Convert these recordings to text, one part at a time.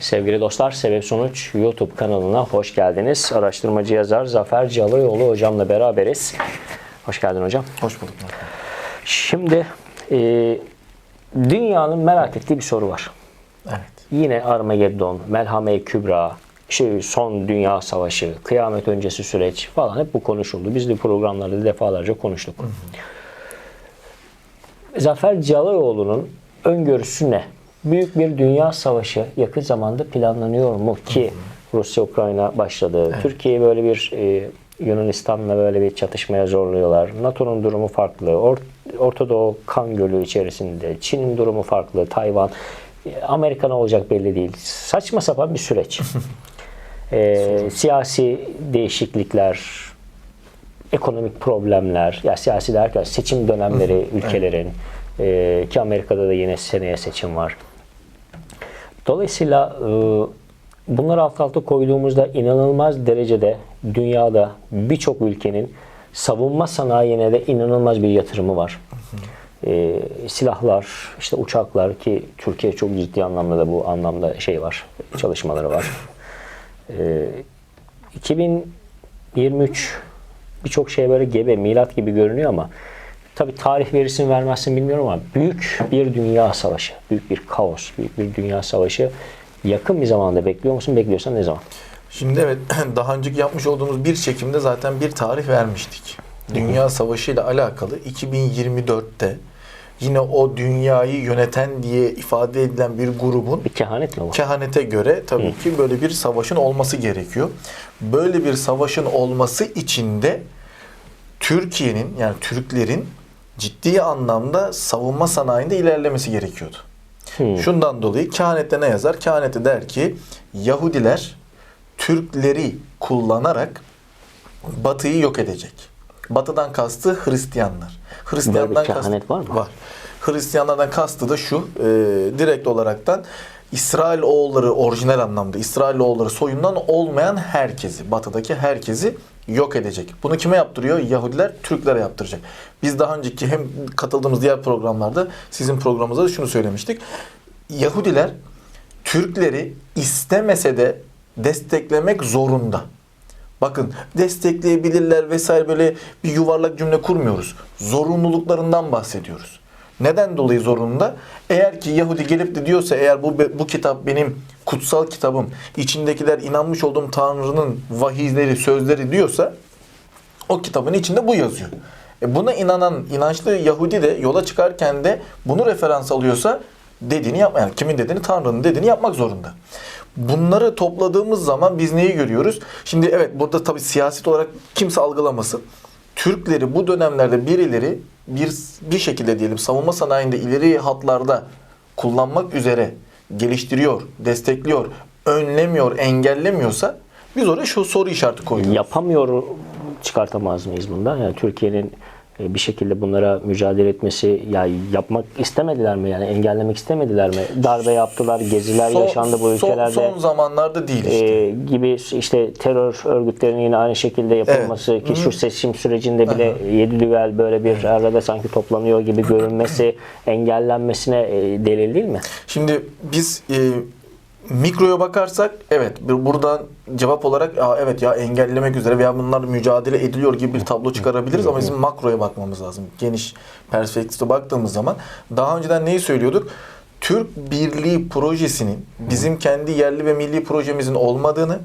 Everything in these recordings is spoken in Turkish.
Sevgili dostlar, Sebep Sonuç YouTube kanalına hoş geldiniz. Araştırmacı yazar Zafer Calıyoğlu hocamla beraberiz. Hoş geldin hocam. Hoş bulduk. Şimdi e, dünyanın merak ettiği bir soru var. Evet. Yine Armageddon, Melhame-i Kübra, şey, son dünya savaşı, kıyamet öncesi süreç falan hep bu konuşuldu. Biz de programlarda defalarca konuştuk. Zafer Calıyoğlu'nun öngörüsü ne? Büyük bir dünya savaşı yakın zamanda planlanıyor mu ki Rusya-Ukrayna başladı. Türkiye böyle bir e, Yunanistan'la böyle bir çatışmaya zorluyorlar. NATO'nun durumu farklı. Or- Orta Doğu kan gölü içerisinde. Çin'in durumu farklı. Tayvan. E, Amerika ne olacak belli değil. Saçma sapan bir süreç. E, siyasi değişiklikler, ekonomik problemler, ya siyasi derken seçim dönemleri ülkelerin e, ki Amerika'da da yine seneye seçim var. Dolayısıyla e, bunları alt alta koyduğumuzda inanılmaz derecede dünyada birçok ülkenin savunma sanayine de inanılmaz bir yatırımı var. E, silahlar, işte uçaklar ki Türkiye çok ciddi anlamda da bu anlamda şey var, çalışmaları var. E, 2023 birçok şey böyle gebe, milat gibi görünüyor ama tabi tarih verisini vermezsin bilmiyorum ama büyük bir dünya savaşı, büyük bir kaos, büyük bir dünya savaşı yakın bir zamanda bekliyor musun? Bekliyorsan ne zaman? Şimdi evet daha önceki yapmış olduğumuz bir çekimde zaten bir tarih vermiştik. Dünya Savaşı ile alakalı 2024'te yine o dünyayı yöneten diye ifade edilen bir grubun Bir kehanet mi bu? kehanete göre tabii ki böyle bir savaşın olması gerekiyor. Böyle bir savaşın olması için de Türkiye'nin yani Türklerin ciddi anlamda savunma sanayinde ilerlemesi gerekiyordu. Hmm. Şundan dolayı kehanette ne yazar? Kehanette der ki Yahudiler Türkleri kullanarak Batı'yı yok edecek. Batı'dan kastı Hristiyanlar. Hristiyandan kehanet var mı? Var. Hristiyanlardan kastı da şu, e, direkt olaraktan İsrail oğulları orijinal anlamda İsrail oğulları soyundan olmayan herkesi, batıdaki herkesi yok edecek. Bunu kime yaptırıyor? Yahudiler Türklere yaptıracak. Biz daha önceki hem katıldığımız diğer programlarda sizin programınızda da şunu söylemiştik. Yahudiler Türkleri istemese de desteklemek zorunda. Bakın destekleyebilirler vesaire böyle bir yuvarlak cümle kurmuyoruz. Zorunluluklarından bahsediyoruz. Neden dolayı zorunda? Eğer ki Yahudi gelip de diyorsa eğer bu bu kitap benim kutsal kitabım, içindekiler inanmış olduğum Tanrı'nın vahiyleri, sözleri diyorsa o kitabın içinde bu yazıyor. E buna inanan inançlı Yahudi de yola çıkarken de bunu referans alıyorsa dediğini yapma. Yani kimin dediğini Tanrı'nın dediğini yapmak zorunda. Bunları topladığımız zaman biz neyi görüyoruz? Şimdi evet burada tabii siyaset olarak kimse algılamasın. Türkleri bu dönemlerde birileri bir bir şekilde diyelim savunma sanayinde ileri hatlarda kullanmak üzere geliştiriyor, destekliyor, önlemiyor, engellemiyorsa biz oraya şu soru işareti koyuyoruz. Yapamıyor çıkartamaz mıyız bundan? Yani Türkiye'nin e, bir şekilde bunlara mücadele etmesi ya yapmak istemediler mi yani engellemek istemediler mi? Darbe yaptılar, geziler Son- yaşandı bu son- ülkelerde. Son, zamanlarda değil işte. e, gibi işte terör örgütlerinin yine aynı şekilde yapılması ki şu seçim sürecinde bile yedi düvel böyle bir arada sanki toplanıyor gibi görünmesi engellenmesine e, delil değil mi? Şimdi biz e, mikroya bakarsak evet buradan cevap olarak Aa, evet ya engellemek üzere veya bunlar mücadele ediliyor gibi bir tablo çıkarabiliriz ama bizim makroya bakmamız lazım. Geniş perspektifte baktığımız zaman daha önceden neyi söylüyorduk? Türk Birliği projesinin bizim kendi yerli ve milli projemizin olmadığını,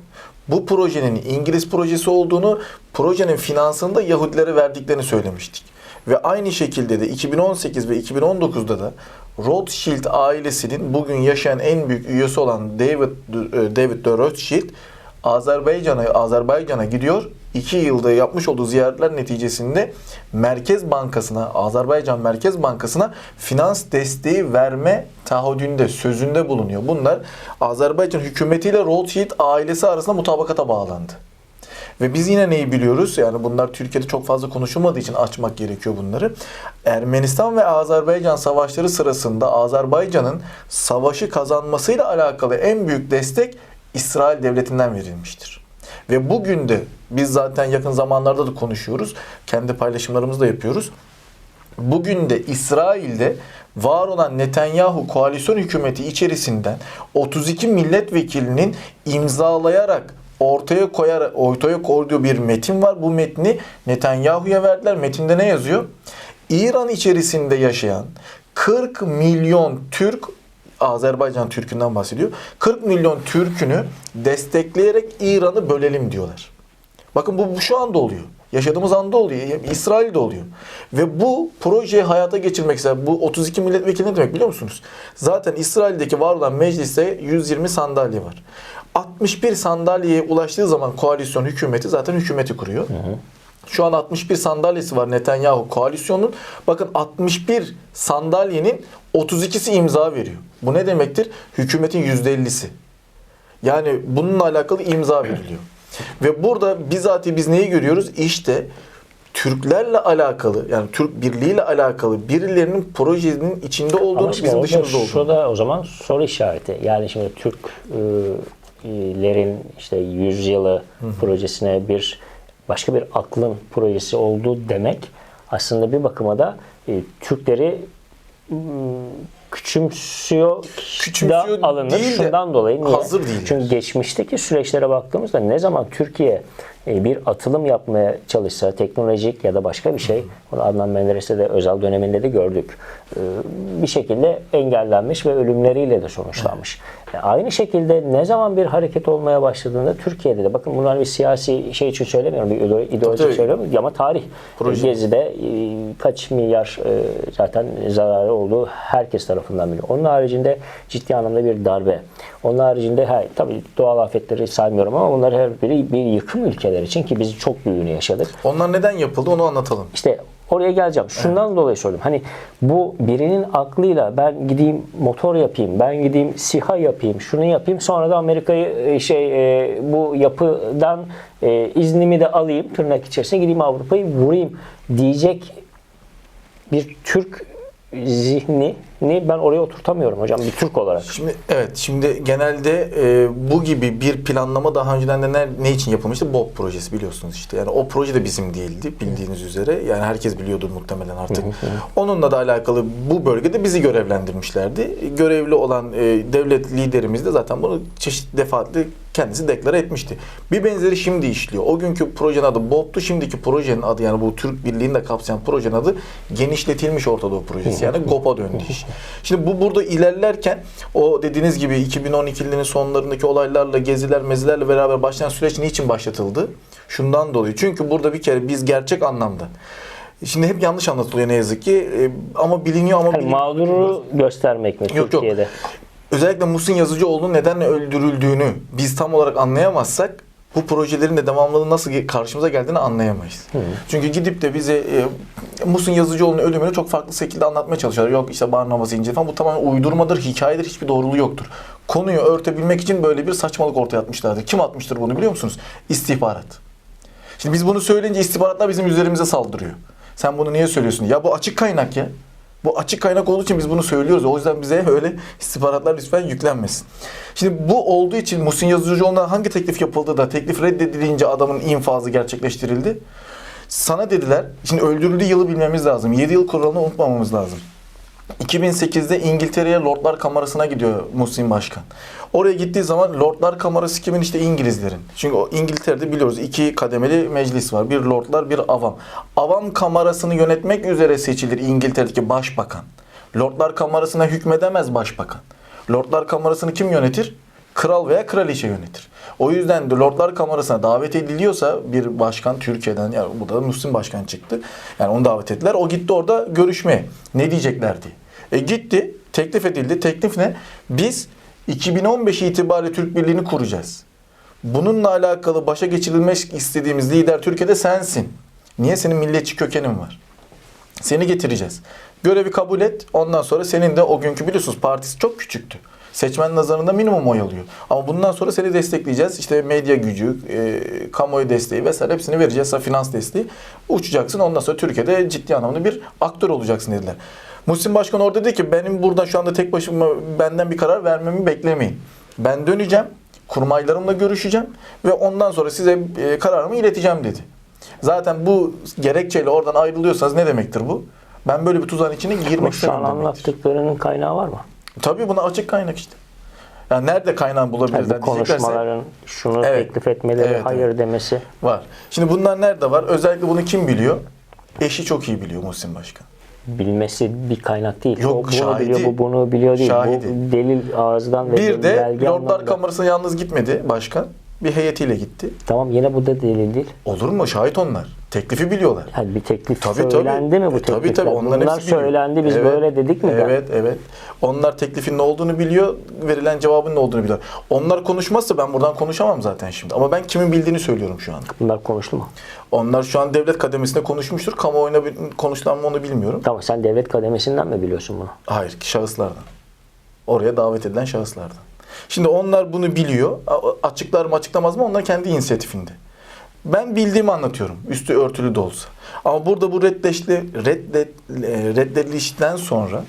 bu projenin İngiliz projesi olduğunu, projenin finansını da Yahudilere verdiklerini söylemiştik. Ve aynı şekilde de 2018 ve 2019'da da Rothschild ailesinin bugün yaşayan en büyük üyesi olan David e, David de Rothschild Azerbaycan'a Azerbaycan'a gidiyor. İki yılda yapmış olduğu ziyaretler neticesinde Merkez Bankası'na, Azerbaycan Merkez Bankası'na finans desteği verme taahhüdünde, sözünde bulunuyor. Bunlar Azerbaycan hükümetiyle Rothschild ailesi arasında mutabakata bağlandı. Ve biz yine neyi biliyoruz? Yani bunlar Türkiye'de çok fazla konuşulmadığı için açmak gerekiyor bunları. Ermenistan ve Azerbaycan savaşları sırasında Azerbaycan'ın savaşı kazanmasıyla alakalı en büyük destek İsrail devletinden verilmiştir. Ve bugün de biz zaten yakın zamanlarda da konuşuyoruz. Kendi paylaşımlarımızı da yapıyoruz. bugün de İsrail'de var olan Netanyahu koalisyon hükümeti içerisinden 32 milletvekilinin imzalayarak ortaya koyar ortaya koyduğu bir metin var. Bu metni Netanyahu'ya verdiler. Metinde ne yazıyor? İran içerisinde yaşayan 40 milyon Türk Azerbaycan Türk'ünden bahsediyor. 40 milyon Türk'ünü destekleyerek İran'ı bölelim diyorlar. Bakın bu, bu şu anda oluyor. Yaşadığımız anda oluyor. İsrail'de oluyor. Ve bu projeyi hayata geçirmek ister. Bu 32 milletvekili ne demek biliyor musunuz? Zaten İsrail'deki var olan mecliste 120 sandalye var. 61 sandalyeye ulaştığı zaman koalisyon hükümeti zaten hükümeti kuruyor. Şu an 61 sandalyesi var Netanyahu koalisyonun. Bakın 61 sandalyenin 32'si imza veriyor. Bu ne demektir? Hükümetin %50'si. Yani bununla alakalı imza veriliyor. Ve burada bizatihi biz neyi görüyoruz? İşte Türklerle alakalı yani Türk birliğiyle alakalı birilerinin projenin içinde olduğunu Ama bizim dışımızda olduğunu. şurada o zaman soru işareti. Yani şimdi Türklerin işte yüzyılı projesine bir başka bir aklın projesi olduğu demek aslında bir bakıma da e, Türkleri küçümsüyor, Küçümsüyor da alınır. değil de Şundan dolayı niye? hazır değiller. Çünkü geçmişteki süreçlere baktığımızda ne zaman Türkiye bir atılım yapmaya çalışsa teknolojik ya da başka bir şey bunu Adnan Menderes'te de özel döneminde de gördük. E, Bir şekilde engellenmiş ve ölümleriyle de sonuçlanmış. E, Aynı şekilde ne zaman bir hareket olmaya başladığında Türkiye'de de bakın bunlar bir siyasi şey için söylemiyorum, bir ide- ideolojik Tabii. söylüyorum ama tarih. Proje. Gezi'de e, kaç milyar e, zaten zararı olduğu herkes tarafından biliyor. Onun haricinde ciddi anlamda bir darbe. Onun haricinde ha, tabii doğal afetleri saymıyorum ama bunlar her biri bir yıkım ülkeler için ki biz çok büyüğünü yaşadık. Onlar neden yapıldı onu anlatalım. İşte oraya geleceğim. Şundan dolayı sordum. Hani bu birinin aklıyla ben gideyim motor yapayım, ben gideyim SİHA yapayım, şunu yapayım. Sonra da Amerika'yı e, şey e, bu yapıdan e, iznimi de alayım tırnak içerisine gideyim Avrupa'yı vurayım diyecek bir Türk zihnini ben oraya oturtamıyorum hocam bir Türk olarak. Şimdi evet şimdi genelde e, bu gibi bir planlama daha önceden de ne, ne için yapılmıştı? BOP projesi biliyorsunuz işte. Yani o proje de bizim değildi bildiğiniz üzere. Yani herkes biliyordur muhtemelen artık. Onunla da alakalı bu bölgede bizi görevlendirmişlerdi. Görevli olan e, devlet liderimiz de zaten bunu çeşitli defaatli kendisi deklare etmişti. Bir benzeri şimdi işliyor. O günkü projenin adı BOP'tu. Şimdiki projenin adı yani bu Türk Birliği'ni de kapsayan projenin adı genişletilmiş Orta Doğu Projesi. Yani GOP'a döndü iş. Şimdi bu burada ilerlerken o dediğiniz gibi 2012'lerin sonlarındaki olaylarla, geziler, mezilerle beraber başlayan süreç niçin başlatıldı? Şundan dolayı. Çünkü burada bir kere biz gerçek anlamda Şimdi hep yanlış anlatılıyor ne yazık ki. E, ama biliniyor ama Yani bilin- mağduru göstermek mi Yok, yok. Özellikle Muhsin Yazıcıoğlu'nun neden öldürüldüğünü biz tam olarak anlayamazsak bu projelerin de devamlılığı nasıl karşımıza geldiğini anlayamayız. Çünkü gidip de bize e, Muhsin Yazıcıoğlu'nun ölümünü çok farklı şekilde anlatmaya çalışıyorlar. Yok işte Barnabas İnce falan bu tamamen uydurmadır, hikayedir, hiçbir doğruluğu yoktur. Konuyu örtebilmek için böyle bir saçmalık ortaya atmışlardı. Kim atmıştır bunu biliyor musunuz? İstihbarat. Şimdi biz bunu söyleyince istihbaratlar bizim üzerimize saldırıyor. Sen bunu niye söylüyorsun? Ya bu açık kaynak ya. Bu açık kaynak olduğu için biz bunu söylüyoruz. O yüzden bize öyle istihbaratlar lütfen yüklenmesin. Şimdi bu olduğu için Muhsin Yazıcıoğlu'na hangi teklif yapıldı da teklif reddedilince adamın infazı gerçekleştirildi? Sana dediler, şimdi öldürüldüğü yılı bilmemiz lazım. 7 yıl kuralını unutmamamız lazım. 2008'de İngiltere'ye Lordlar Kamerası'na gidiyor Muhsin Başkan. Oraya gittiği zaman Lordlar Kamerası kimin? işte İngilizlerin. Çünkü o İngiltere'de biliyoruz iki kademeli meclis var. Bir Lordlar, bir Avam. Avam Kamerası'nı yönetmek üzere seçilir İngiltere'deki başbakan. Lordlar Kamerası'na hükmedemez başbakan. Lordlar Kamerası'nı kim yönetir? Kral veya kraliçe yönetir. O yüzden de Lordlar Kamerası'na davet ediliyorsa bir başkan Türkiye'den yani bu da Müslüm Başkan çıktı. Yani onu davet ettiler. O gitti orada görüşmeye. Ne diyecekler diye. E gitti, teklif edildi. Teklif ne? Biz 2015 itibariyle Türk Birliği'ni kuracağız. Bununla alakalı başa geçirilmek istediğimiz lider Türkiye'de sensin. Niye? Senin milliyetçi kökenin var. Seni getireceğiz. Görevi kabul et. Ondan sonra senin de o günkü biliyorsunuz partisi çok küçüktü. Seçmen nazarında minimum oy alıyor. Ama bundan sonra seni destekleyeceğiz. İşte medya gücü, e, kamuoyu desteği vesaire hepsini vereceğiz. Finans desteği. Uçacaksın. Ondan sonra Türkiye'de ciddi anlamda bir aktör olacaksın dediler. Muhsin Başkan orada dedi ki benim burada şu anda tek başıma benden bir karar vermemi beklemeyin. Ben döneceğim. Kurmaylarımla görüşeceğim ve ondan sonra size e, kararımı ileteceğim dedi. Zaten bu gerekçeyle oradan ayrılıyorsanız ne demektir bu? Ben böyle bir tuzağın içine girmek şu an istemem demektir. anlattıklarının kaynağı var mı? Tabii buna açık kaynak işte. Yani nerede kaynağını Yani bulabilirizler bu konuşmaların şunu Evet. teklif etmeleri, Evet, hayır evet. demesi. var. Şimdi bunlar nerede var? Özellikle bunu kim biliyor? Eşi çok iyi biliyor Muhsin Başkan. bilmesi bir kaynak değil. Yok, o bunu şahidi. biliyor, bu bunu biliyor değil. Şahidi. Bu delil ağızdan ve Bir de Lordlar. Kamerası'na yalnız gitmedi başkan. Bir heyetiyle gitti. Tamam yine bu da delil değil. Olur mu? Şahit onlar. Teklifi biliyorlar. Yani bir teklif Tabii, tabii. söylendi mi bu E, tabii, teklifler? tabii. Onların Bunlar hepsi biliyor. söylendi biz Evet, böyle dedik mi? Evet, evet. Onlar teklifin ne olduğunu biliyor, verilen cevabın ne olduğunu biliyor. Onlar konuşmazsa ben buradan konuşamam zaten şimdi. Ama ben kimin bildiğini söylüyorum şu anda. Bunlar konuştu mu? Onlar şu an devlet kademesinde konuşmuştur. Kamuoyuna konuşulan mı onu bilmiyorum. Tamam sen devlet kademesinden mi biliyorsun bunu? Hayır, şahıslardan. Oraya davet edilen şahıslardan. Şimdi onlar bunu biliyor. Açıklar mı açıklamaz mı onlar kendi inisiyatifinde. Ben bildiğimi anlatıyorum. Üstü örtülü de olsa. Ama burada bu reddeşli, reddet, e, reddedilişten sonra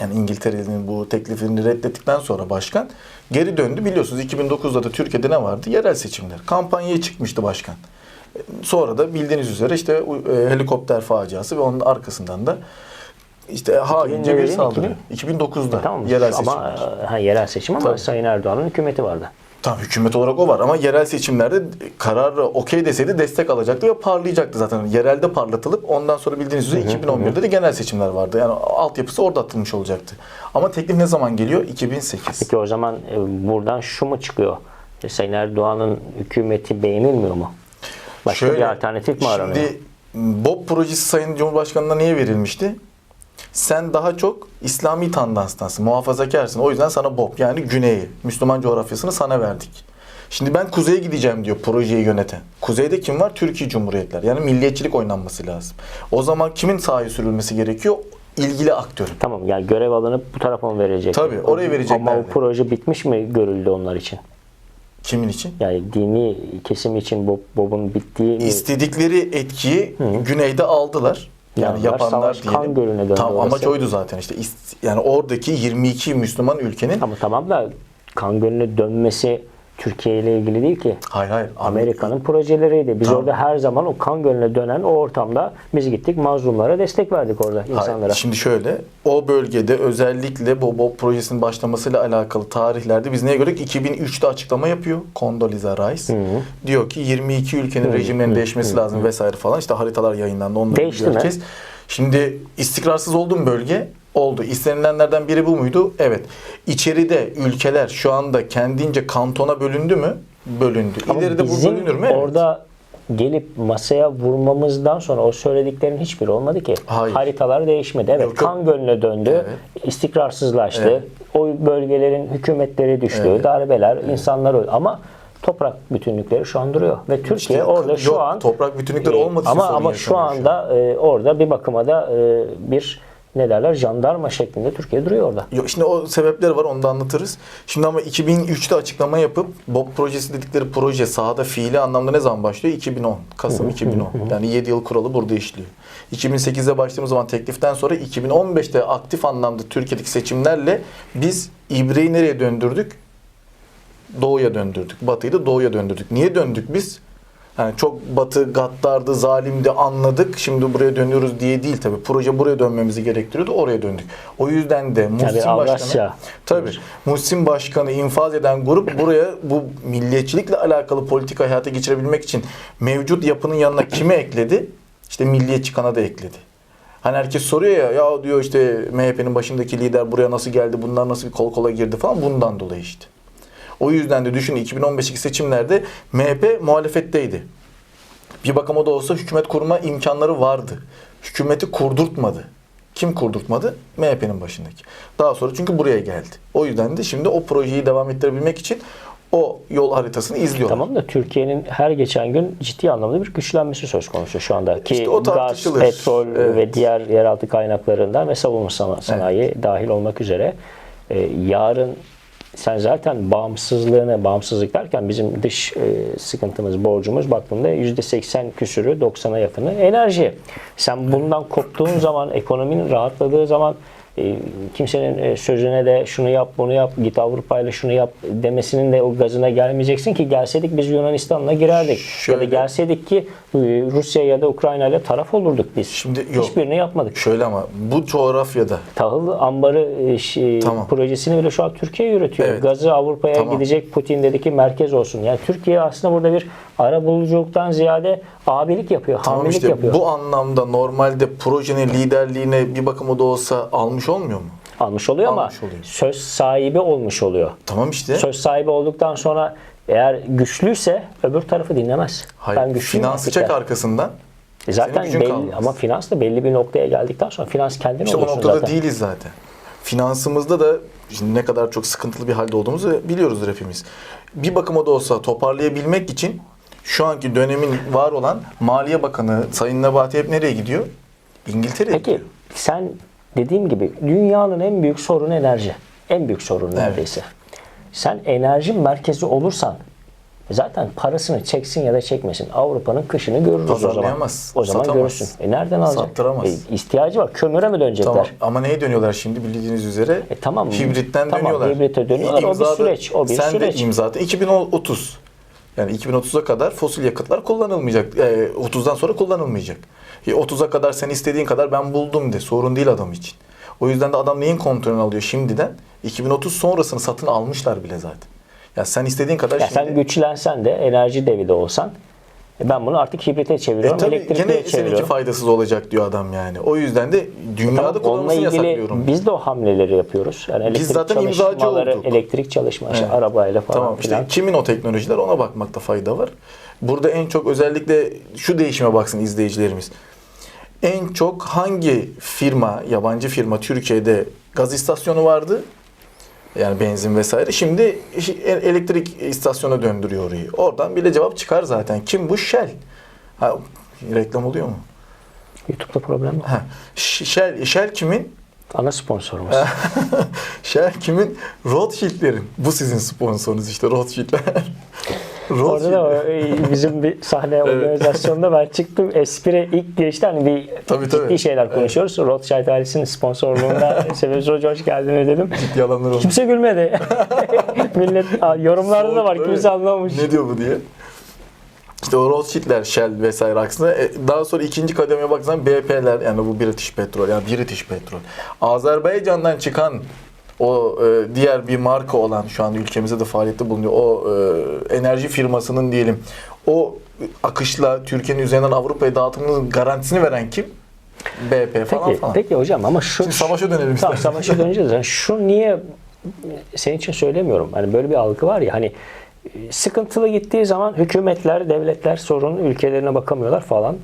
yani İngiltere'nin bu teklifini reddettikten sonra başkan geri döndü. Biliyorsunuz 2009'da da Türkiye'de ne vardı? Yerel seçimler. Kampanyaya çıkmıştı başkan. E, Sonra da bildiğiniz üzere işte e, helikopter faciası ve onun arkasından da işte haince bir 2007, saldırı. 2009'da Tamam yerel ama seçimler. e, ha, yerel seçim ama Tabii. Sayın Erdoğan'ın hükümeti vardı. Tamam hükümet olarak o var ama yerel seçimlerde kararı okey deseydi destek alacaktı ve parlayacaktı zaten. Yerelde parlatılıp ondan sonra bildiğiniz üzere 2011'de de genel seçimler vardı. Yani altyapısı orada atılmış olacaktı. Ama teklif ne zaman geliyor? 2008. Peki o zaman e, buradan şu mu çıkıyor? E, Sayın Erdoğan'ın hükümeti beğenilmiyor mu? Başka bir alternatif mi aranıyor? Şimdi BOP projesi Sayın Cumhurbaşkanı'na niye verilmişti? Sen daha çok İslami tandanstasın, muhafazakarsın. O yüzden sana BOP yani güneyi, Müslüman coğrafyasını sana verdik. Şimdi ben kuzeye gideceğim diyor projeyi yöneten. Kuzeyde kim var? Türkiye Cumhuriyetler. Yani milliyetçilik oynanması lazım. O zaman kimin sahaya sürülmesi gerekiyor? İlgili aktörün. Tamam yani görev alınıp bu tarafa mı verecek? Tabii, oraya vereceklerdi. Ama bu proje bitmiş mi görüldü onlar için? Kimin için? Yani dini kesim için Bob, Bob'un bittiği mi? İstedikleri etkiyi güneyde aldılar. Yani yapanlar savaş diyelim. kan gölüne döndü Tam orası. amaç oydu zaten işte. Yani oradaki 22 Müslüman ülkenin Ama tamam da kan gölüne dönmesi Türkiye ile ilgili değil ki. hayır hayır Amerika'nın projeleriydi. Biz Tamam. orada her zaman o kan gölüne dönen o ortamda biz gittik mazlumlara destek verdik orada Hayır, insanlara. Şimdi şöyle, o bölgede özellikle bu BOP projesinin başlamasıyla alakalı tarihlerde biz neye göre 2003'te açıklama yapıyor Condoleezza Rice. Diyor ki 22 ülkenin rejimlerinin değişmesi lazım vesaire falan. İşte haritalar yayınlandı. Onları Değişti biliyor mi? Şimdi istikrarsız olduğum bölge oldu. İstenilenlerden biri bu muydu? Evet. İçeride ülkeler şu anda kendince kantona bölündü mü? Bölündü. Ama İleride bu bölünür mü? Evet. orada gelip masaya vurmamızdan sonra o söylediklerin hiçbiri olmadı ki. Hayır. Haritalar değişmedi. Evet Yok, kan gölüne döndü. istikrarsızlaştı. Evet. O bölgelerin hükümetleri düştü. Evet. Darbeler, insanlar öldü. Ama toprak bütünlükleri şu an duruyor. Ve Türkiye İşte orada şu yok, an toprak bütünlükleri e, olmadığı için ama ama şu anda e, orada bir bakıma da e, bir ne derler jandarma şeklinde Türkiye duruyor orada. Yok, şimdi o sebepleri var onu da anlatırız. Şimdi ama 2003'te açıklama yapıp BOP projesi dedikleri proje sahada fiili anlamda ne zaman başlıyor? 2010. Kasım 2010. Yani 7 yıl kuralı burada işliyor. 2008'de başladığımız zaman tekliften sonra 2015'te aktif anlamda Türkiye'deki seçimlerle biz İbre'yi nereye döndürdük? Doğuya döndürdük. Batı'yı da doğuya döndürdük. Niye döndük biz? Yani çok batı gaddardı, zalimdi anladık. Şimdi buraya dönüyoruz diye değil tabii. Proje buraya dönmemizi gerektiriyordu. Oraya döndük. O yüzden de Muhsin Başkanı Avrasya. tabii Muhsin Başkanı infaz eden grup buraya bu milliyetçilikle alakalı politika hayata geçirebilmek için mevcut yapının yanına kimi ekledi? İşte Milliyetçi Kanada ekledi. Hani herkes soruyor ya ya diyor işte MHP'nin başındaki lider buraya nasıl geldi? Bunlar nasıl bir kol kola girdi falan bundan dolayı işte. O yüzden de düşünün 2015'teki seçimlerde MHP muhalefetteydi. Bir bakıma da olsa hükümet kurma imkanları vardı. Hükümeti kurdurtmadı. Kim kurdurtmadı? MHP'nin başındaki. Daha sonra çünkü buraya geldi. O yüzden de şimdi o projeyi devam ettirebilmek için o yol haritasını izliyorlar. Tamam da Türkiye'nin her geçen gün ciddi anlamda bir güçlenmesi söz konusu şu anda. Ki İşte o gaz, petrol Evet. ve diğer yeraltı kaynaklarından ve savunma sana- sanayi dahil olmak üzere e, yarın sen zaten bağımsızlığını, bağımsızlık derken bizim dış e, sıkıntımız, borcumuz baktığında %80 küsürü, 90'a yakını enerji. Sen bundan koptuğun zaman, ekonominin rahatladığı zaman kimsenin e, sözüne de şunu yap bunu yap git Avrupa ile şunu yap demesinin de o gazına gelmeyeceksin ki gelseydik biz Yunanistan'la girerdik. Ya da Şöyle- gelseydik ki e, Rusya ya da Ukrayna ile taraf olurduk biz. Şimdi yok. Hiçbirini yapmadık. Şöyle ama bu coğrafyada Tahıl ambarı e, Tamam. projesini bile şu an Türkiye yürütüyor. Evet. Gazı Avrupa'ya Tamam. gidecek Putin dedi ki merkez olsun. Yani Türkiye aslında burada bir ara buluculuktan ziyade abilik yapıyor, tamam hamilelik işte yapıyor. bu anlamda normalde projenin liderliğine bir bakıma da olsa almış olmuyor mu? almış oluyor ama Almış oluyor. söz sahibi olmuş oluyor. Tamam işte. Söz sahibi olduktan sonra eğer güçlüyse öbür tarafı dinlemez. Hayır, ben artık çek arkasından. E Zaten belli kalmaz. ama finans da belli bir noktaya geldikten sonra finans kendin İşte o oluyorsun noktada zaten. değiliz zaten. Finansımızda da şimdi ne kadar çok sıkıntılı bir halde olduğumuzu biliyoruz hepimiz. Bir bakıma da olsa toparlayabilmek için şu anki dönemin var olan Maliye Bakanı Sayın Nebati hep nereye gidiyor? İngiltere'ye Peki gidiyor. sen dediğim gibi dünyanın en büyük sorunu enerji. En büyük sorun neredeyse. Sen enerji merkezi olursan zaten parasını çeksin ya da çekmesin Avrupa'nın kışını görürüz o zaman. O zaman satamaz. görürsün. E nereden alacak? Sattıramaz. E, ihtiyacı var. Kömüre mi dönecekler? Tamam. Ama neye dönüyorlar şimdi bildiğiniz üzere? E tamam. Hibritten Tamam, dönüyorlar. hibrite dönüyorlar. O bir süreç, o bir sen süreç. de imzada 2030. Yani 2030'a kadar fosil yakıtlar kullanılmayacak. E, 30'dan sonra kullanılmayacak. E, 30'a kadar sen istediğin kadar ben buldum de. Sorun değil adam için. O yüzden de adam neyin kontrolünü alıyor şimdiden? 2030 sonrasını satın almışlar bile zaten. Ya sen istediğin kadar Ya şimdi... sen güçlensen de enerji devi de olsan ben bunu artık hibrite E çeviriyorum, tabii elektrikliye gene seninki çeviriyorum. faydasız olacak diyor adam yani. O yüzden de dünyada Tamam, onunla kullanılmasını ilgili yasaklıyorum. biz de o hamleleri yapıyoruz. Yani elektrik zaten imzacı olduk. elektrik çalışma, işte Evet. arabayla falan Tamam filan. işte kimin o teknolojiler ona bakmakta fayda var. Burada en çok özellikle şu değişime baksın izleyicilerimiz. En çok hangi firma, yabancı firma Türkiye'de gaz istasyonu vardı? Yani benzin vesaire. Şimdi e- elektrik istasyona döndürüyor orayı. Oradan bile cevap çıkar zaten. Kim bu? Shell. Ha, reklam oluyor mu? YouTube'da problem yok. Ha, Shell, Shell kimin? Ana sponsorumuz. Shell kimin? Rothschild'lerin. Bu sizin sponsorunuz işte Rothschild'ler. Orada da o, e, bizim bir sahne organizasyonunda ben çıktım. Espri ilk girişte hani bir Tabii, ciddi tabii. şeyler konuşuyoruz. Rothschild ailesinin sponsorluğunda Sebebi Hoca hoş geldin dedim. Yalanlar oldu. Kimse gülmedi. Millet yorumlarda da var. Evet. Kimse anlamamış. Ne diyor bu diye. İşte o Rothschild'ler, Shell vesaire aksine e, daha sonra ikinci kademeye baksan BP'ler yani bu British Petrol yani British Petrol. Azerbaycan'dan çıkan o e, diğer bir marka olan şu an ülkemizde de faaliyette bulunuyor. O e, enerji firmasının diyelim o akışla Türkiye'nin üzerinden Avrupa'ya dağıtımının garantisini veren kim? BP falan Peki, falan. peki hocam ama şu Şimdi savaşa dönelim Tamam savaşa döneceğiz. Yani şu niye senin için söylemiyorum. Hani böyle bir algı var ya hani sıkıntılı gittiği zaman hükümetler, devletler sorun ülkelerine bakamıyorlar falan.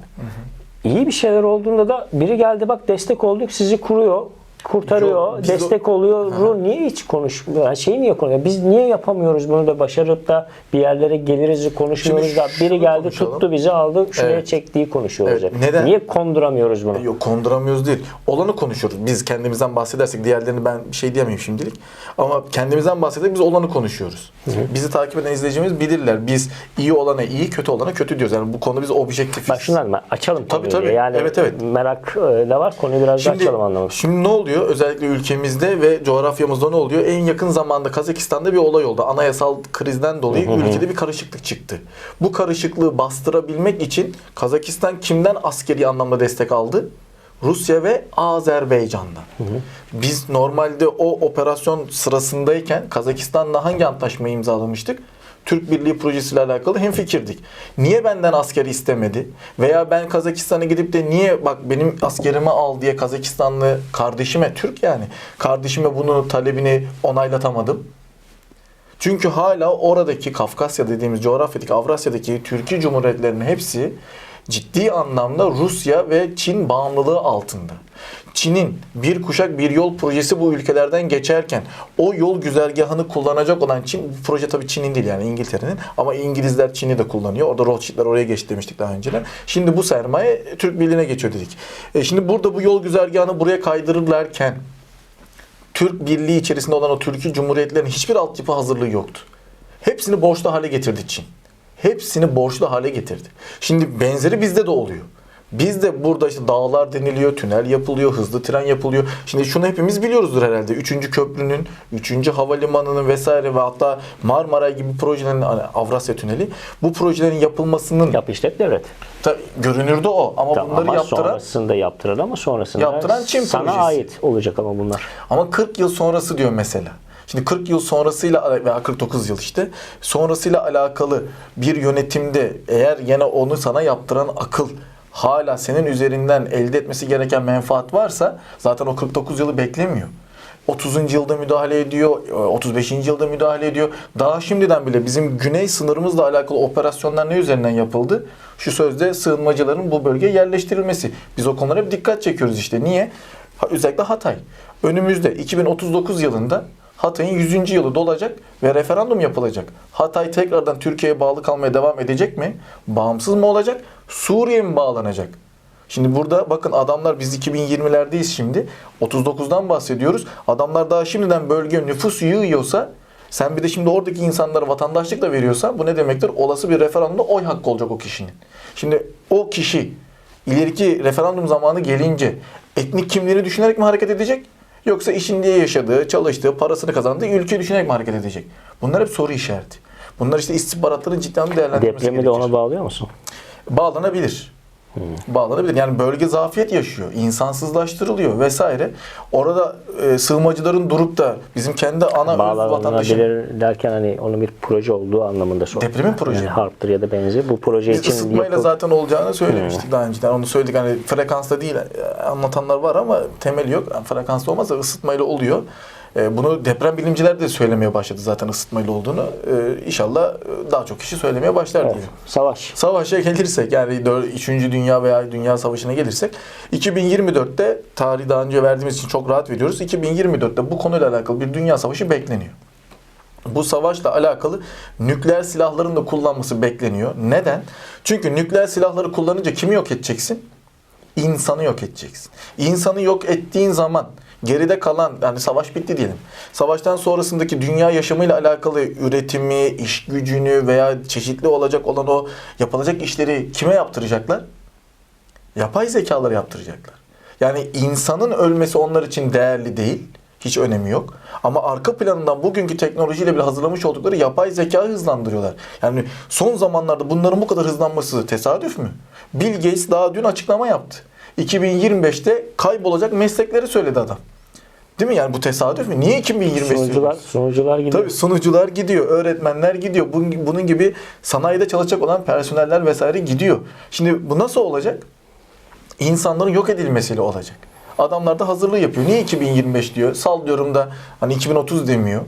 İyi bir şeyler olduğunda da biri geldi bak destek olduk sizi kuruyor kurtarıyor, biz de- destek oluyor. Ru niye hiç konuşmuyor? Yani şey niye konuşuyor? Biz niye yapamıyoruz bunu da başarıp da bir yerlere geliriz konuşmuyoruz da biri geldi konuşalım. tuttu bizi aldı şuraya Evet. çektiği konuşuyoruz. Evet, neden? Niye konduramıyoruz bunu? Yok konduramıyoruz değil. Olanı konuşuyoruz. Biz kendimizden bahsedersek diğerlerini ben bir şey diyemeyim şimdilik. Ama kendimizden bahsederek biz olanı konuşuyoruz. Bizi takip eden izleyicilerimiz bilirler. Biz iyi olana iyi, kötü olana kötü diyoruz. Yani bu konuda biz objektifiz. Ben açalım Tabii, konuyu. tabii. Yani Evet, evet. merak e, da var. Konuyu biraz daha Şimdi, açalım anlamak. şimdi ne oluyor? Özellikle ülkemizde ve coğrafyamızda ne oluyor? En yakın zamanda Kazakistan'da bir olay oldu. Anayasal krizden dolayı ülkede bir karışıklık çıktı. Bu karışıklığı bastırabilmek için Kazakistan kimden askeri anlamda destek aldı? Rusya ve Azerbaycan'dan. Biz normalde o operasyon sırasındayken Kazakistan'la hangi antlaşmayı imzalamıştık? Türk Birliği projesiyle alakalı hemfikirdik. Niye benden askeri istemedi? Veya ben Kazakistan'a gidip de niye bak benim askerimi al diye Kazakistanlı kardeşime, Türk yani, kardeşime bunu talebini onaylatamadım? Çünkü hala oradaki Kafkasya dediğimiz coğrafyadaki Avrasya'daki Türkiye Cumhuriyetlerinin hepsi ciddi anlamda Rusya ve Çin bağımlılığı altında. Çin'in bir kuşak bir yol projesi bu ülkelerden geçerken o yol güzergahını kullanacak olan Çin, bu proje tabii Çin'in değil yani İngiltere'nin ama İngilizler Çin'i de kullanıyor. Orada Rothschild'ler oraya geçti demiştik daha önceden. Şimdi bu sermaye Türk Birliği'ne geçiyor dedik. E şimdi burada bu yol güzergahını buraya kaydırırlarken Türk Birliği içerisinde olan o Türkiye Cumhuriyetlerinin hiçbir altyapı hazırlığı yoktu. Hepsini borçlu hale getirdi Çin. Hepsini borçlu hale getirdi. Şimdi benzeri bizde de oluyor. Bizde burada işte dağlar deniliyor, tünel yapılıyor, hızlı tren yapılıyor. Şimdi şunu hepimiz biliyoruzdur herhalde. Üçüncü köprünün, üçüncü havalimanının vesaire ve hatta Marmaray gibi projelerin, hani Avrasya Tüneli bu projelerin yapılmasının Yap işlet devlet. ta, görünürde o. Ama Tamam, bunları ama yaptıran sonrasında yaptıran ama sonrasında Yaptıran Çin sana projesi. ait olacak ama bunlar. Ama 40 yıl sonrası diyor mesela. Şimdi 40 yıl sonrasıyla veya 49 yıl işte sonrasıyla alakalı bir yönetimde eğer yine onu sana yaptıran akıl hala senin üzerinden elde etmesi gereken menfaat varsa zaten o 49 yılı beklemiyor. 30. yılda müdahale ediyor, 35. yılda müdahale ediyor. Daha şimdiden bile bizim güney sınırımızla alakalı operasyonlar ne üzerinden yapıldı? Şu sözde sığınmacıların bu bölgeye yerleştirilmesi. Biz o konulara hep dikkat çekiyoruz işte. Niye? Özellikle Hatay. Önümüzde 2039 yılında Hatay'ın 100. yılı dolacak ve referandum yapılacak. Hatay tekrardan Türkiye'ye bağlı kalmaya devam edecek mi? Bağımsız mı olacak? Suriye mi bağlanacak? Şimdi burada bakın adamlar biz 2020'lerdeyiz şimdi. 39'dan bahsediyoruz. Adamlar daha şimdiden bölgeye nüfus yığıyorsa sen bir de şimdi oradaki insanlara vatandaşlık da veriyorsan bu ne demektir? Olası bir referandumda oy hakkı olacak o kişinin. Şimdi o kişi ileriki referandum zamanı gelince etnik kimliğini düşünerek mi hareket edecek? Yoksa işin diye yaşadığı, çalıştığı, parasını kazandığı ülkeyi düşünerek mi hareket edecek? Bunlar hep soru işareti. Bunlar işte istihbaratların ciddi anlamda değerlendirmesi Depremi de gerekir ona bağlıyor musun? bağlanabilir. Bağlanabilir. Yani bölge zafiyet yaşıyor. insansızlaştırılıyor vesaire. Orada e, sığınmacıların durup da bizim kendi ana Bağlanabilir derken hani onun bir proje olduğu anlamında sordum. Depremin proje Yani harptır ya da benzeri. Bu proje biz için ısıtmayla yapıl- zaten olacağını söylemiştik daha önceden. Onu söyledik hani frekansla değil e, anlatanlar var ama temeli yok. Yani frekansla olmazsa ısıtmayla oluyor. E, bunu deprem bilimciler de söylemeye başladı zaten ısıtmayla olduğunu. E, inşallah e, daha çok kişi söylemeye başlar Evet, diyelim. Savaş. Savaşa gelirsek yani 3. Dünya veya Dünya Savaşı'na gelirsek 2024'te tarihi daha önce verdiğimiz için çok rahat veriyoruz. 2024'te bu konuyla alakalı bir dünya savaşı bekleniyor. Bu savaşla alakalı nükleer silahların da kullanması bekleniyor. Neden? Çünkü nükleer silahları kullanınca kimi yok edeceksin? İnsanı yok edeceksin. İnsanı yok ettiğin zaman geride kalan yani savaş bitti diyelim. Savaştan sonrasındaki dünya yaşamıyla alakalı üretimi, iş gücünü veya çeşitli olacak olan o yapılacak işleri kime yaptıracaklar? Yapay zekaları yaptıracaklar. Yani insanın ölmesi onlar için değerli değil. Hiç önemi yok. Ama arka planından bugünkü teknolojiyle bile hazırlamış oldukları yapay zekayı hızlandırıyorlar. Yani son zamanlarda bunların bu kadar hızlanması tesadüf mü? Bill Gates daha dün açıklama yaptı. 2025'te kaybolacak meslekleri söyledi adam. Değil mi? Yani bu tesadüf mü? Niye 2025 Sunucular, söylüyoruz? sunucular gidiyor. Tabii sunucular gidiyor, öğretmenler gidiyor. Bunun, bunun gibi sanayide çalışacak olan personeller vesaire gidiyor. Şimdi bu nasıl olacak? İnsanların yok edilmesiyle olacak. Adamlar da hazırlığı yapıyor. Niye 2025 diyor? Sallıyorum da hani 2030 demiyor.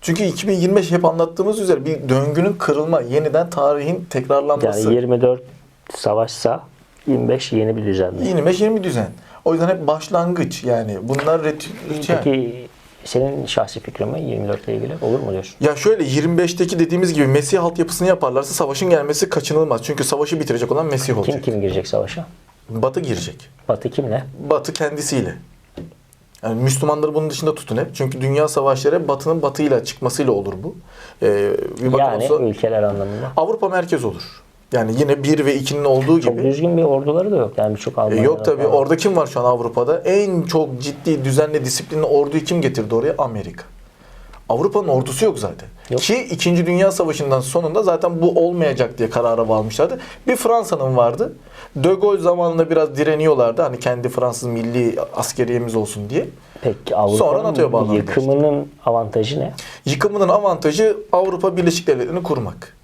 Çünkü 2025 hep anlattığımız üzere bir döngünün kırılma, yeniden tarihin tekrarlanması. Yani 24 savaşsa 25 yeni bir düzenli. 25 yeni bir düzen. O yüzden hep başlangıç yani. Bunlar ret- yani. Peki senin şahsi fikrin mi 24 ile ilgili olur mu diyorsun? Ya şöyle 25'teki dediğimiz gibi Mesih altyapısını yaparlarsa savaşın gelmesi kaçınılmaz. Çünkü savaşı bitirecek olan Mesih Kim olacak. kim girecek savaşa? Batı girecek. Batı kimle? Batı kendisiyle. Yani Müslümanları bunun dışında tutun hep. Çünkü dünya savaşları Batı'nın batıyla çıkmasıyla olur bu. Ee, bir Yani olsa ülkeler anlamında. Avrupa merkez olur. Yani yine 1 ve 2'nin olduğu Çok gibi. düzgün bir orduları da yok. Yani birçok E, Almanya'da yok tabii. falan. Orada kim var şu an Avrupa'da? En çok ciddi, düzenli, disiplinli orduyu kim getirdi oraya? Amerika. Avrupa'nın ordusu yok zaten. Yok. Ki 2. Dünya Savaşı'ndan sonunda zaten bu olmayacak diye karara varmışlardı. Bir Fransa'nın vardı. De Gaulle zamanında biraz direniyorlardı. Hani kendi Fransız milli askeriyemiz olsun diye. Peki Avrupa'nın yıkımının avantajı ne? Yıkımının avantajı Avrupa Birleşik Devletleri'ni kurmak.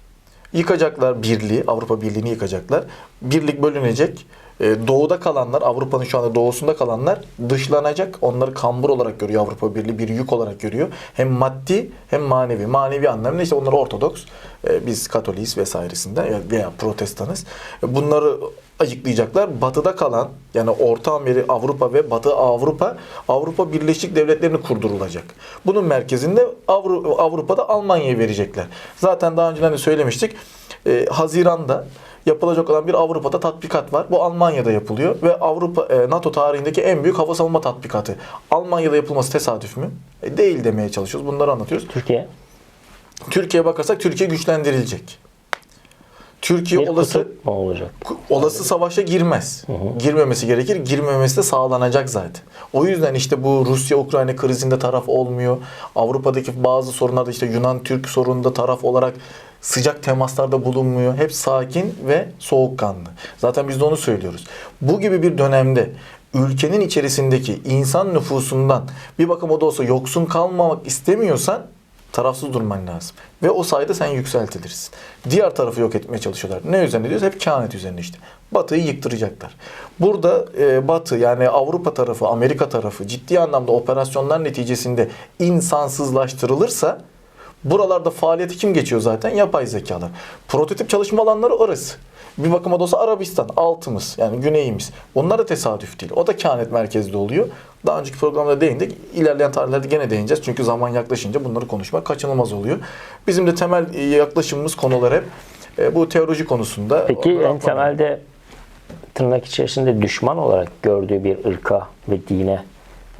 Yıkacaklar birliği, Avrupa Birliği'ni yıkacaklar. Birlik bölünecek. Ee, Doğuda kalanlar, Avrupa'nın şu anda doğusunda kalanlar dışlanacak. Onları kambur olarak görüyor Avrupa Birliği, bir yük olarak görüyor. Hem maddi hem manevi. Manevi anlamda işte onlar Ortodoks, e, biz Katoliyiz vesairesinden veya Protestanız. Bunları ayıklayacaklar. Batıda kalan yani Orta Amerika, Avrupa ve Batı Avrupa, Avrupa Birleşik Devletleri'ni kurdurulacak. Bunun merkezinde Avru- Avrupa'da Almanya'yı verecekler. Zaten daha önceden de söylemiştik. Ee, Haziran'da yapılacak olan bir Avrupa'da tatbikat var. Bu Almanya'da yapılıyor ve Avrupa e, NATO tarihindeki en büyük hava savunma tatbikatı. Almanya'da yapılması tesadüf mü? E, değil demeye çalışıyoruz. Bunları anlatıyoruz. Türkiye Türkiye'ye bakarsak Türkiye güçlendirilecek. Türkiye Bir olası olacak? olası savaşa girmez. Girmemesi gerekir. Girmemesi de sağlanacak zaten. O yüzden işte bu Rusya-Ukrayna krizinde taraf olmuyor. Avrupa'daki bazı sorunlarda işte Yunan-Türk sorununda taraf olarak sıcak temaslarda bulunmuyor. Hep sakin ve soğukkanlı. Zaten biz de onu söylüyoruz. Bu gibi bir dönemde ülkenin içerisindeki insan nüfusundan bir bakıma da olsa yoksun kalmamak istemiyorsan tarafsız durman lazım. Ve o sayede sen yükseltilirsin. Diğer tarafı yok etmeye çalışıyorlar. Ne üzerine diyoruz? Hep kehanet üzerine işte. Batı'yı yıktıracaklar. Burada e, Batı yani Avrupa tarafı, Amerika tarafı ciddi anlamda operasyonlar neticesinde insansızlaştırılırsa buralarda faaliyeti kim geçiyor zaten? Yapay zekalar. Prototip çalışma alanları orası. Bir bakıma da olsa Arabistan, altımız yani güneyimiz. Onlar da tesadüf değil. O da kehanet merkezli oluyor. Daha önceki programda değindik. İlerleyen tarihlerde gene değineceğiz. Çünkü zaman yaklaşınca bunları konuşmak kaçınılmaz oluyor. Bizim de temel e, yaklaşımımız konular hep e, bu teoloji konusunda. Peki en temelde tırnak içerisinde düşman olarak gördüğü bir ırka ve dine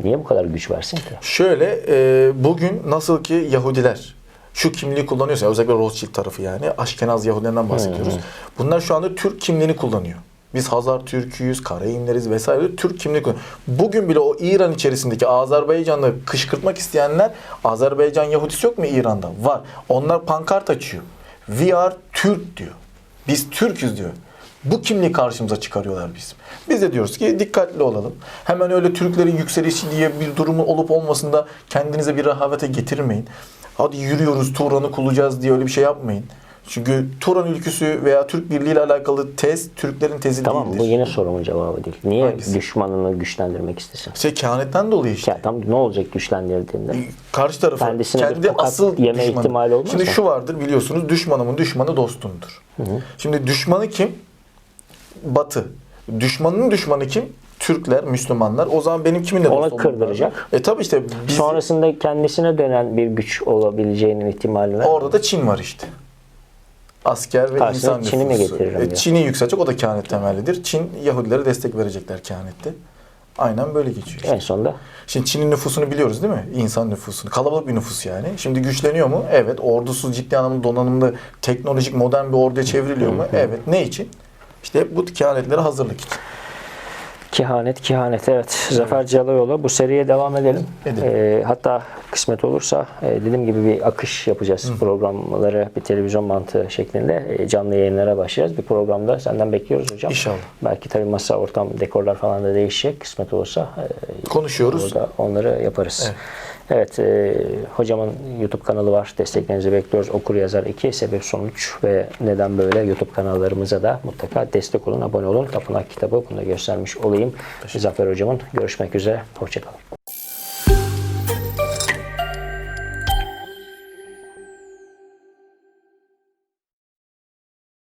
niye bu kadar güç versin ki? Şöyle e, bugün nasıl ki Yahudiler şu kimliği kullanıyorsa özellikle Rothschild tarafı yani Aşkenaz Yahudilerinden bahsediyoruz. Bunlar şu anda Türk kimliğini kullanıyor. Biz Hazar Türküyüz, Karayiğimleriz vesaire Türk kimliği kullanıyor. Bugün bile o İran içerisindeki Azerbaycan'ı kışkırtmak isteyenler Azerbaycan Yahudisi yok mu İran'da? Var. Onlar pankart açıyor. We are Türk diyor. Biz Türküz diyor. Bu kimliği karşımıza çıkarıyorlar bizim. Biz de diyoruz ki dikkatli olalım. Hemen öyle Türklerin yükselişi diye bir durumun olup olmasında kendinize bir rehavete getirmeyin. Hadi yürüyoruz Turan'ı kullayacağız diye öyle bir şey yapmayın. Çünkü Turan ülküsü veya Türk Birliği ile alakalı tez Türklerin tezi Tamam değildir. bu yine sorumun cevabı değil. Niye Hangisi? düşmanını güçlendirmek istesin? Şey kehanetten dolayı işte. Ya tam ne olacak güçlendirdiğinde? Karşı tarafı Kendisine kendi asıl yeme düşmanı. ihtimali olmaz Şimdi mı? şu vardır biliyorsunuz düşmanımın düşmanı dostumdur. Şimdi düşmanı kim? Batı. Düşmanın düşmanı kim? Türkler, Müslümanlar. O zaman benim kiminle Ona dost olmam lazım? kırdıracak. E tabi işte biz, Sonrasında kendisine dönen bir güç olabileceğinin ihtimali var. orada da Çin var işte. Asker ve Karşısına insan Çin'i mi getiririm E. Çin'i yükselecek o da kehanet temellidir. Çin Yahudilere destek verecekler kehanette. Aynen böyle geçiyor. işte. En sonunda Şimdi Çin'in nüfusunu biliyoruz değil mi? İnsan nüfusunu. Kalabalık bir nüfus yani. Şimdi güçleniyor mu? Evet. Ordusu ciddi anlamda donanımlı, teknolojik, modern bir orduya çevriliyor mu? Evet. Ne için? İşte bu kehanetlere hazırlık için. Kehanet, kehanet. Evet. Zafer Calayoğlu. Bu seriye devam edelim. Edelim. Ee, hatta kısmet olursa e, dediğim gibi bir akış yapacağız. Programları bir televizyon mantığı şeklinde e, canlı yayınlara başlayacağız. Bir programda senden bekliyoruz hocam. İnşallah. Belki tabii masa, ortam, dekorlar falan da değişecek. Kısmet olursa e, Konuşuyoruz. Onları yaparız. Evet. Evet, e, hocamın YouTube kanalı var. Desteklerinizi bekliyoruz. Okur yazar 2 sebep sonuç ve neden böyle YouTube kanallarımıza da mutlaka destek olun, abone olun. Tapınak kitabı bunu da göstermiş olayım. Zafer hocamın görüşmek üzere. Hoşçakalın.